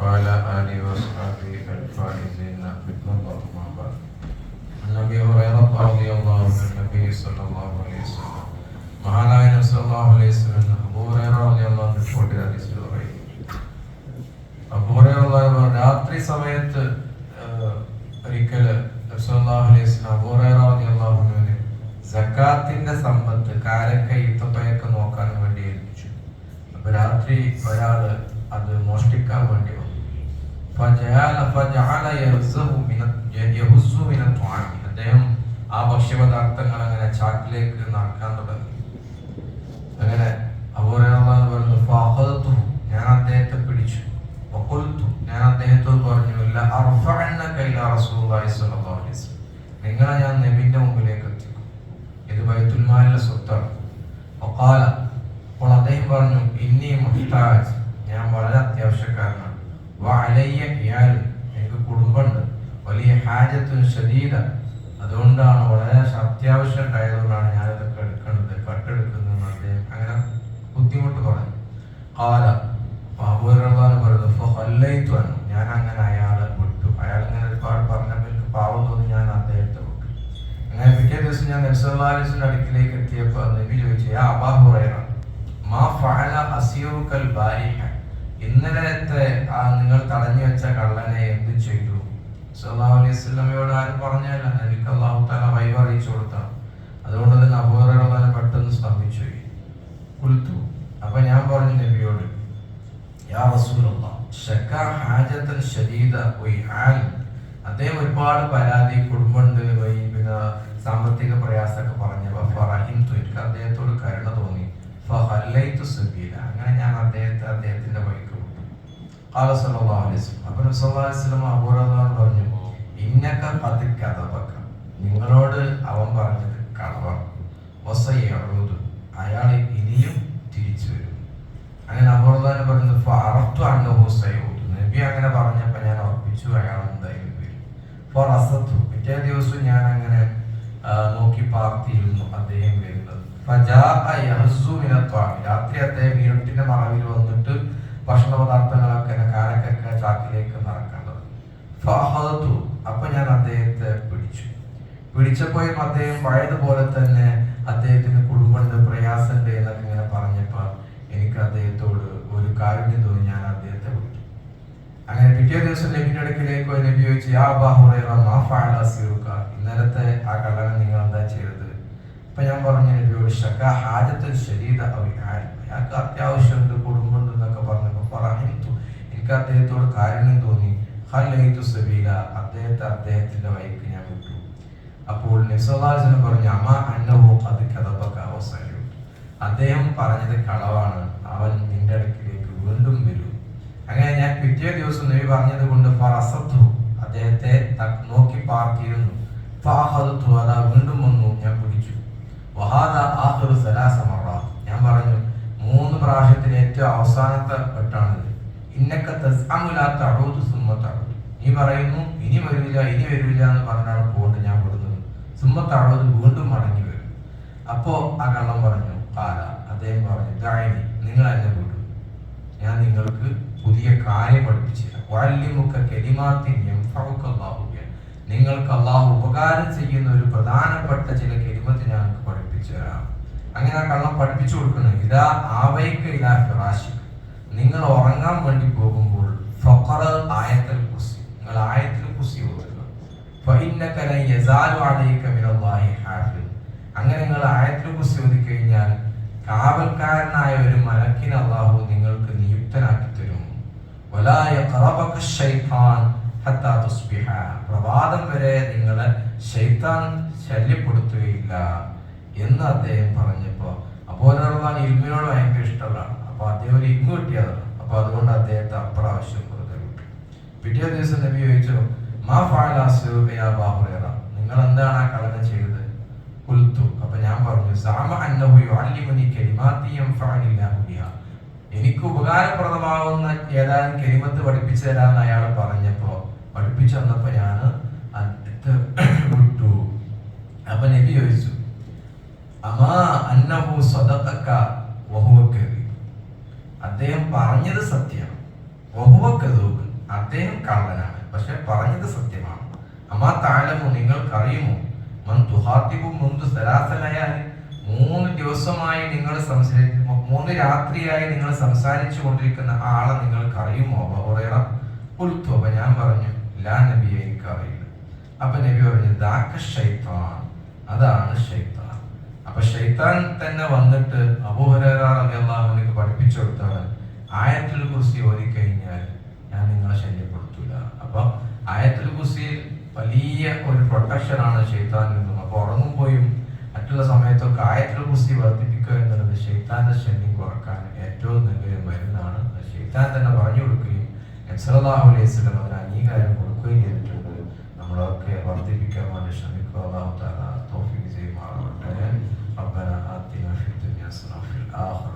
وعلى آله وأصحابه الفائزين بكم الله ما بعد عن أبي هريرة رضي الله عن النبي صلى الله عليه وسلم മഹാനായ സല്ലല്ലാഹു അലൈഹി വസല്ലം അബൂ ഹുറൈറ റളിയല്ലാഹു അൻഹു റിപ്പോർട്ട് ഹദീസിൽ പറയുന്നു അബൂ ഹുറൈറ റളിയല്ലാഹു അൻഹു രാത്രി സമയത്ത് ഒരിക്കൽ സല്ലല്ലാഹു അലൈഹി വസല്ലം അബൂ ഹുറൈറ റളിയല്ലാഹു അൻഹുവിനെ സക്കാത്തിന്റെ സമ്പത്ത് കാരക്ക ഈത്തപ്പയൊക്കെ നോക്കാൻ വേണ്ടി ഏൽപ്പിച്ചു അപ്പൊ രാത്രി ഒരാള് അത് മോഷ്ടിക്കാൻ വേണ്ടി അദ്ദേഹം ആ ഭക്ഷ്യപദാർത്ഥങ്ങൾ അങ്ങനെ ചാക്കിലേക്ക് നടക്കാൻ തുടങ്ങി. അങ്ങനെ അബൂഹുറൈറ പറഞ്ഞു ഫഹദത്തു ഞാൻ അദ്ദേഹത്തെ പിടിച്ചു. വഖുൽതു ഞാൻ അദ്ദേഹത്തോട് പറഞ്ഞു ല അർഫഅന്നക ഇല റസൂലുള്ളാഹി സ്വല്ലല്ലാഹു അലൈഹി വസല്ലം. നിങ്ങളെ ഞാൻ നബിന്റെ മുമ്പിലേക്ക് എത്തിക്കും. ഇത് ബൈത്തുൽ സ്വത്താണ്. അപ്പോൾ അദ്ദേഹം പറഞ്ഞു ഇന്നി മുഹ്താജ് ഞാൻ വളരെ അത്യാവശ്യക്കാരനാണ്. വഅലയ്യ ഇയാൽ എനിക്ക് കുടുംബമുണ്ട്. വലിയ ഹാജത്തുൻ ഷദീദ അതുകൊണ്ടാണ് വളരെ അത്യാവശ്യം ഉണ്ടായതുകൊണ്ടാണ് ഞാനിതൊക്കെ എടുക്കുന്നത് കട്ടെടുക്കുന്നത് അദ്ദേഹം അങ്ങനെ ബുദ്ധിമുട്ട് പറഞ്ഞു കാല ബാബുറാണ് പറയുന്നത് ഫല്ലൈത്തു വന്നു ഞാൻ അങ്ങനെ അയാളെ വിട്ടു. അയാൾ ഇങ്ങനെ ഒരുപാട് പറഞ്ഞപ്പോൾ എനിക്ക് പാവം തോന്നി ഞാൻ അദ്ദേഹത്തെ വിട്ടു. അങ്ങനെ പിറ്റേ ദിവസം ഞാൻ നബ്സല്ലാസിന്റെ അടുക്കിലേക്ക് എത്തിയപ്പോൾ നബി ചോദിച്ചു ആ അബാ മാ ഫഅല അസിയുക്കൽ ബാരിഹ? ഇന്നലത്തെ ആ തടഞ്ഞു വെച്ച കള്ളനെ എന്ത് ചെയ്തു? സല്ലാഹു അലൈഹി വസല്ലമയോട് ആരും പറഞ്ഞല്ല. നബിക്ക് അല്ലാഹു തആല വൈവ് അറിയിച്ചു അതുകൊണ്ട് തന്നെ അബൂഹുറൈറ പെട്ടെന്ന് സ്തംഭിച്ചു കുൽത്തു അപ്പൊ ഞാൻ പറഞ്ഞു നബിയോട് യാ റസൂലുള്ള അദ്ദേഹം ഒരുപാട് പരാതി കുടുംബമുണ്ട് പിന്നെ സാമ്പത്തിക പ്രയാസമൊക്കെ പറഞ്ഞു എനിക്ക് അദ്ദേഹത്തോട് കരുണ തോന്നി. അങ്ങനെ ഞാൻ അദ്ദേഹത്തെ അദ്ദേഹത്തിന്റെ വഴിക്ക് അബൂഹുറൈറ പറഞ്ഞു ഇന്നക ഖദ് കദബക നിങ്ങളോട് അവൻ പറഞ്ഞത് കളവാണ് അയാൾ ഇനിയും തിരിച്ചു വരും. അങ്ങനെ അബൂഹുറൈറ പറയുന്നത് ഫഅറഫ്തു അന്നഹു സയഉദു നബി അങ്ങനെ പറഞ്ഞപ്പോൾ ഞാൻ ഉറപ്പിച്ചു അയാൾ എന്തായാലും വരും. പിറ്റേ ദിവസം ഞാൻ അങ്ങനെ നോക്കി പാർത്തിയിരുന്നു അദ്ദേഹം വരുന്നത്. രാത്രി അദ്ദേഹം ചാക്കിലേക്ക് നടക്കേണ്ടത് ഫഅഖദതു. അപ്പൊ ഞാൻ അദ്ദേഹത്തെ പിടിച്ചു. പിടിച്ചപ്പോഴും അദ്ദേഹം പഴയതുപോലെ തന്നെ അദ്ദേഹത്തിന് കുടുംബമുണ്ട് പ്രയാസമുണ്ട് എന്നൊക്കെ ഇങ്ങനെ പറഞ്ഞപ്പോ എനിക്ക് അദ്ദേഹത്തോട് ഒരു കാര്യം തോന്നി ഞാൻ അദ്ദേഹത്തെ വിളിക്കും അങ്ങനെ പിറ്റേ ദിവസം നബിന്റെ അടുക്കിലേക്ക് പോയി നബി ചോദിച്ചു യാ അബാ ഹുറൈറ മാ ഇന്നലത്തെ ആ കള്ളനെ നിങ്ങൾ എന്താ ചെയ്തത്? അപ്പൊ ഞാൻ പറഞ്ഞു നബിയോട് ഷക്ക ഹാജത്തുൽ ശരീര അയാൾക്ക് അത്യാവശ്യമുണ്ട് കുടുംബമുണ്ട് എന്നൊക്കെ പറഞ്ഞപ്പോ പറഞ്ഞു എനിക്ക് അദ്ദേഹത്തോട് കാരുണ്യം തോന്നി. ഹല്ലൈതു സബീല അദ്ദേഹത്തെ അദ്ദേഹത്തിന്റെ വൈപ്പ് ഞാൻ വിട്ടു. അപ്പോൾ നിസ്വലാസനം പറഞ്ഞു അമ്മ അന്നവോ അത് കഥപ്പൊക്കെ അവസാനം അദ്ദേഹം പറഞ്ഞത് കളവാണ്. അവൻ നിന്റെ അടുക്കിലേക്ക് വീണ്ടും വരും. അങ്ങനെ ഞാൻ പിറ്റേ ദിവസം നബി പറഞ്ഞത് കൊണ്ട് ഫറസത്തു. അദ്ദേഹത്തെ നോക്കി പാർത്തിയിരുന്നു ഫഅഖദതു അതാ വീണ്ടും വന്നു ഞാൻ പിടിച്ചു. വഹാദ ആഖിറു സലാസമറ ഞാൻ പറഞ്ഞു മൂന്ന് പ്രാവശ്യത്തിൽ ഏറ്റവും അവസാനത്തെ വെട്ടാണിത് നീ പറയുന്നു ഇനി വരില്ല ഇനി വരില്ല എന്ന് പറഞ്ഞാണ് പോണ്ട് ഞാൻ വിടുന്നത് സുമ്മ തഊദു വീണ്ടും മടങ്ങി വരും. അപ്പോ ആ കള്ളം പറഞ്ഞു കാല അദ്ദേഹം പറഞ്ഞു ദായിനി നിങ്ങൾ എന്നെ വിടും. ഞാൻ നിങ്ങൾക്ക് പുതിയ കാര്യം പഠിപ്പിച്ചില്ല വല്യമുക്ക അല്ലാഹു ബിഹ. നിങ്ങൾക്ക് അള്ളാഹു ഉപകാരം ചെയ്യുന്ന ഒരു പ്രധാനപ്പെട്ട ചില കെലിമത്ത് ഞങ്ങൾക്ക് പഠിപ്പിച്ചു തരാം അങ്ങനെ ആ കള്ളം പഠിപ്പിച്ചു കൊടുക്കണം ഇതാ ആവൈക്ക് ഇതാ ഫിറാശി നിങ്ങൾ ഉറങ്ങാൻ വേണ്ടി പോകുമ്പോൾ ഫഖറ ആയത്തൽ കുർസി. നിങ്ങൾ ആയത്തിൽ കുർസി ഓതുക. ഫഇന്നക ലൻ യസാലു മിനല്ലാഹി ഹാഫിദ് അങ്ങനെ നിങ്ങൾ ആയത്തിൽ ഓതി ഓതിക്കഴിഞ്ഞാൽ കാവൽക്കാരനായ ഒരു മലക്കിന് അള്ളാഹു നിങ്ങൾക്ക് നിയുക്തനാക്കി തരും. വലാ യഖറബക ഹത്താ തുസ്ബിഹ. പ്രഭാതം വരെ നിങ്ങളെ ശൈത്താൻ ശല്യപ്പെടുത്തുകയില്ല എന്ന് അദ്ദേഹം പറഞ്ഞപ്പോൾ അപ്പോൾ ഇൽമിനോട് ഭയങ്കര ഇഷ്ടമുള്ളതാണ്. അപ്പൊ അദ്ദേഹം ഒരു ഇങ് കിട്ടിയതാണ് അപ്പൊ അതുകൊണ്ട് അദ്ദേഹത്തെ അപ്രാവശ്യം വെറുതെ വിട്ടു. പിറ്റേ ദിവസം നബി ചോദിച്ചു മാ ബാഹുറ നിങ്ങൾ എന്താണ് ആ കള്ളനെ ചെയ്തത്? കുൽത്തു അപ്പൊ ഞാൻ പറഞ്ഞു സാമ എനിക്ക് ഉപകാരപ്രദമാവുന്ന ഏതാനും കരിമത്ത് പഠിപ്പിച്ചു തരാമെന്ന് അയാൾ പറഞ്ഞപ്പോ പഠിപ്പിച്ചു തന്നപ്പോ അടുത്ത് വിട്ടു. അപ്പൊ നബി ചോദിച്ചു അമാ അന്നഹു സ്വതക്ക വഹുവ കദീബ് അദ്ദേഹം പറഞ്ഞത് സത്യമാണ് വഹുവ കദൂബ് അദ്ദേഹം കള്ളനാണ്. പക്ഷെ പറഞ്ഞത് സത്യമാണ്. അമ്മാ താലമോ നിങ്ങൾക്കറിയുമോ? മൻ തുഹാത്തിബു സലാസലയാൽ മൂന്ന് ദിവസമായി നിങ്ങൾ സംസാരി മൂന്ന് രാത്രിയായി നിങ്ങൾ സംസാരിച്ചു കൊണ്ടിരിക്കുന്ന ആളെ നിങ്ങൾക്ക് അറിയുമോ ബഹുറേറ അപ്പൊ ഞാൻ പറഞ്ഞു ലാ നബിയെ എനിക്കറിയില്ല. അപ്പൊ നബി പറഞ്ഞു ദാക്ക ഷൈത്താൻ അതാണ് ഷൈത്താൻ അപ്പൊ ഷെയ്ത്താൻ തന്നെ വന്നിട്ട് അബൂഹരാറിയാഹുവിനേക്ക് പഠിപ്പിച്ചു കൊടുത്താണ് ആയത്തിൽ കുറിച്ച് ഓരിക്കഴിഞ്ഞാൽ ഞാൻ നിങ്ങളെ ശല്യപ്പെടുത്തൂല. അപ്പൊ ആയത്തിൽ കുറിയിൽ വലിയ ഒരു പ്രൊട്ടക്ഷൻ ആണ് ഷെയ്ത്താനിൽ നിന്നും. അപ്പൊ ഉറങ്ങുമ്പോഴും മറ്റുള്ള സമയത്തൊക്കെ ആയത്തിൽ കുറിച്ച് വർദ്ധിപ്പിക്കുക എന്നുള്ളത് ഷെയ്ത്താന്റെ ശല്യം കുറയ്ക്കാൻ ഏറ്റവും നല്ലൊരു മരുന്നാണ്. ഷെയ്ത്താൻ തന്നെ പറഞ്ഞു കൊടുക്കുകയും നബ്സലാഹു അലൈഹി അതിന് അംഗീകാരം കൊടുക്കുകയും ചെയ്തിട്ടുണ്ട്. നമ്മളൊക്കെ വർദ്ധിപ്പിക്കാൻ വേണ്ടി ശ്രമിക്കുക. അതാവത്താണ് തോഫി വിജയമാണ് ചെയ്യുമാറാവട്ടെ. آتنا في الدنيا حسنة وفي الآخرة